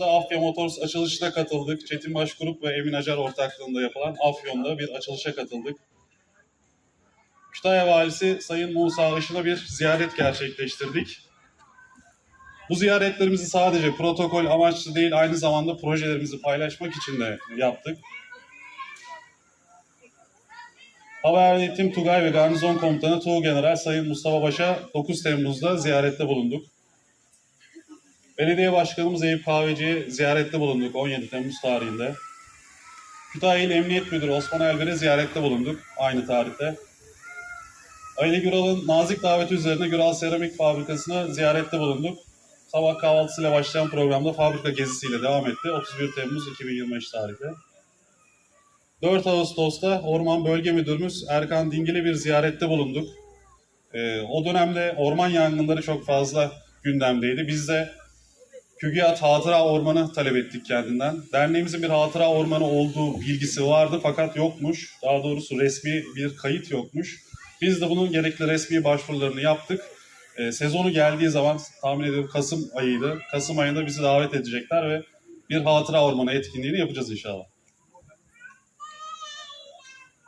Afya Motors açılışına katıldık. Çetin Başkurup ve Emin Acar ortaklığında yapılan Afyon'da bir açılışa katıldık. Kütahya Valisi Sayın Musa Işın'a bir ziyaret gerçekleştirdik. Bu ziyaretlerimizi sadece protokol amaçlı değil, aynı zamanda projelerimizi paylaşmak için de yaptık. Hava Eğitim Tugay ve Garnizon Komutanı Tuğ General Sayın Mustafa Baş'a 9 Temmuz'da ziyarette bulunduk. Belediye Başkanımız Eyüp Kahveci'ye ziyarette bulunduk 17 Temmuz tarihinde. Kütahya İl Emniyet Müdürü Osman Elver'e ziyarette bulunduk aynı tarihte. Ali Güral'ın nazik daveti üzerine Güral Seramik Fabrikası'na ziyarette bulunduk. Sabah kahvaltısıyla başlayan programda fabrika gezisiyle devam etti. 31 Temmuz 2025 tarihte. 4 Ağustos'ta Orman Bölge Müdürümüz Erkan Dingil'e bir ziyarette bulunduk. Ee, o dönemde orman yangınları çok fazla gündemdeydi. Biz de Kügüyat Hatıra Ormanı talep ettik kendinden. Derneğimizin bir hatıra ormanı olduğu bilgisi vardı fakat yokmuş. Daha doğrusu resmi bir kayıt yokmuş. Biz de bunun gerekli resmi başvurularını yaptık. Ee, sezonu geldiği zaman tahmin ediyorum Kasım ayıydı. Kasım ayında bizi davet edecekler ve bir hatıra ormanı etkinliğini yapacağız inşallah.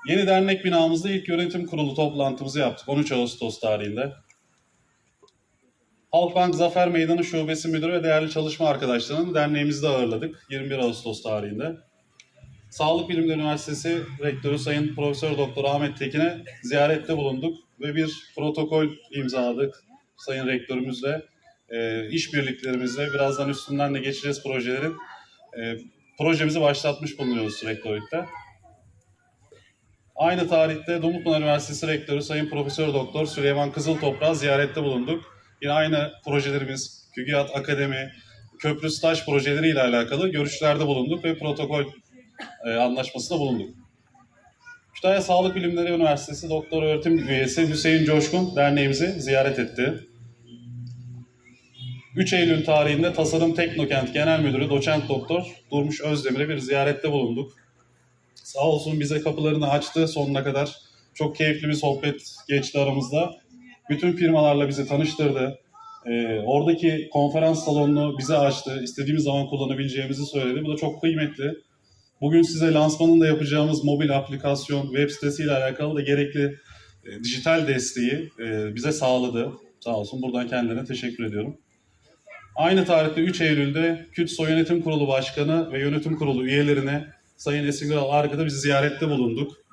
Yeni dernek binamızda ilk yönetim kurulu toplantımızı yaptık 13 Ağustos tarihinde. Halkbank Zafer Meydanı Şubesi Müdürü ve değerli çalışma arkadaşlarını derneğimizde ağırladık 21 Ağustos tarihinde. Sağlık Bilimleri Üniversitesi Rektörü Sayın Profesör Doktor Ahmet Tekin'e ziyarette bulunduk ve bir protokol imzaladık Sayın Rektörümüzle. E, işbirliklerimizle birazdan üstünden de geçeceğiz projelerin. E, projemizi başlatmış bulunuyoruz rektörlükte. Aynı tarihte Dumlupınar Üniversitesi Rektörü Sayın Profesör Doktor Süleyman Kızıltoprak'ı ziyarette bulunduk. Yine aynı projelerimiz TÜGİAD Akademi, köprü staj projeleriyle alakalı görüşlerde bulunduk ve protokol e, anlaşmasında bulunduk. Kütahya Sağlık Bilimleri Üniversitesi Doktor Öğretim Üyesi Hüseyin Coşkun derneğimizi ziyaret etti. 3 Eylül tarihinde Tasarım Teknokent Genel Müdürü Doçent Doktor Durmuş Özdemir'e bir ziyarette bulunduk. Sağ olsun bize kapılarını açtı sonuna kadar. Çok keyifli bir sohbet geçti aramızda. Bütün firmalarla bizi tanıştırdı. Ee, oradaki konferans salonunu bize açtı. İstediğimiz zaman kullanabileceğimizi söyledi. Bu da çok kıymetli. Bugün size lansmanını da yapacağımız mobil aplikasyon, web sitesiyle alakalı da gerekli e, dijital desteği e, bize sağladı. Sağ olsun. Buradan kendilerine teşekkür ediyorum. Aynı tarihte 3 Eylül'de KÜTSO Yönetim Kurulu Başkanı ve Yönetim Kurulu üyelerine Sayın Esin Güral Arka'da biz ziyarette bulunduk.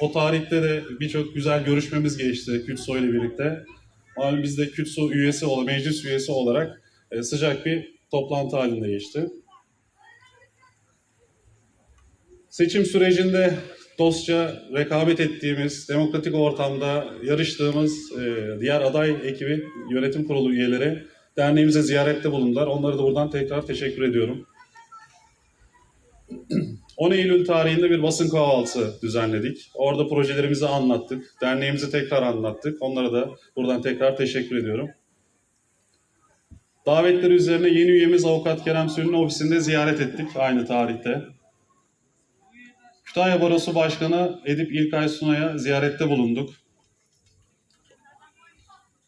O tarihte de birçok güzel görüşmemiz geçti KÜTSO ile birlikte. Malum biz de KÜTSO üyesi olarak, meclis üyesi olarak e, sıcak bir toplantı halinde geçti. Seçim sürecinde dostça rekabet ettiğimiz, demokratik ortamda yarıştığımız e, diğer aday ekibi, yönetim kurulu üyeleri derneğimize ziyarette bulundular. Onlara da buradan tekrar teşekkür ediyorum. 10 Eylül tarihinde bir basın kahvaltısı düzenledik. Orada projelerimizi anlattık. Derneğimizi tekrar anlattık. Onlara da buradan tekrar teşekkür ediyorum. Davetleri üzerine yeni üyemiz Avukat Kerem Sül'ün ofisinde ziyaret ettik aynı tarihte. Kütahya Barosu Başkanı Edip İlkay Sunay'a ziyarette bulunduk.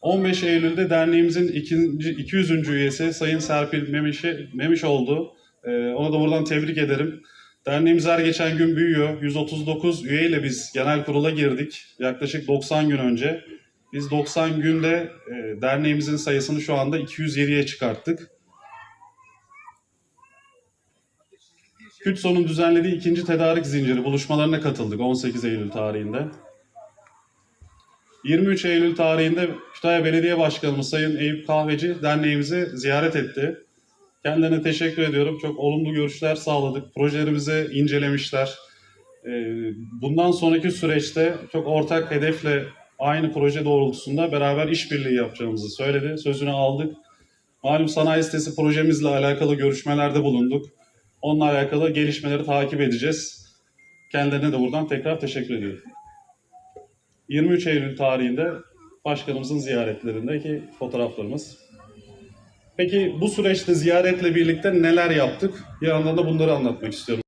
15 Eylül'de derneğimizin ikinci, 200. üyesi Sayın Serpil Memiş'i, Memiş oldu. Ee, ona da buradan tebrik ederim. Derneğimiz her geçen gün büyüyor. 139 üyeyle biz genel kurula girdik. Yaklaşık 90 gün önce. Biz 90 günde e, derneğimizin sayısını şu anda 207'ye çıkarttık. KÜTSO'nun düzenlediği ikinci tedarik zinciri buluşmalarına katıldık 18 Eylül tarihinde. 23 Eylül tarihinde Kütahya Belediye Başkanımız Sayın Eyüp Kahveci derneğimizi ziyaret etti. Kendilerine teşekkür ediyorum. Çok olumlu görüşler sağladık. Projelerimizi incelemişler. Ee, Bundan sonraki süreçte çok ortak hedefle aynı proje doğrultusunda beraber işbirliği yapacağımızı söyledi. Sözünü aldık. Malum sanayi sitesi projemizle alakalı görüşmelerde bulunduk. Onunla alakalı gelişmeleri takip edeceğiz. Kendilerine de buradan tekrar teşekkür ediyorum. 23 Eylül tarihinde başkanımızın ziyaretlerindeki fotoğraflarımız. Peki bu süreçte ziyaretle birlikte neler yaptık? Bir yandan da bunları anlatmak istiyorum.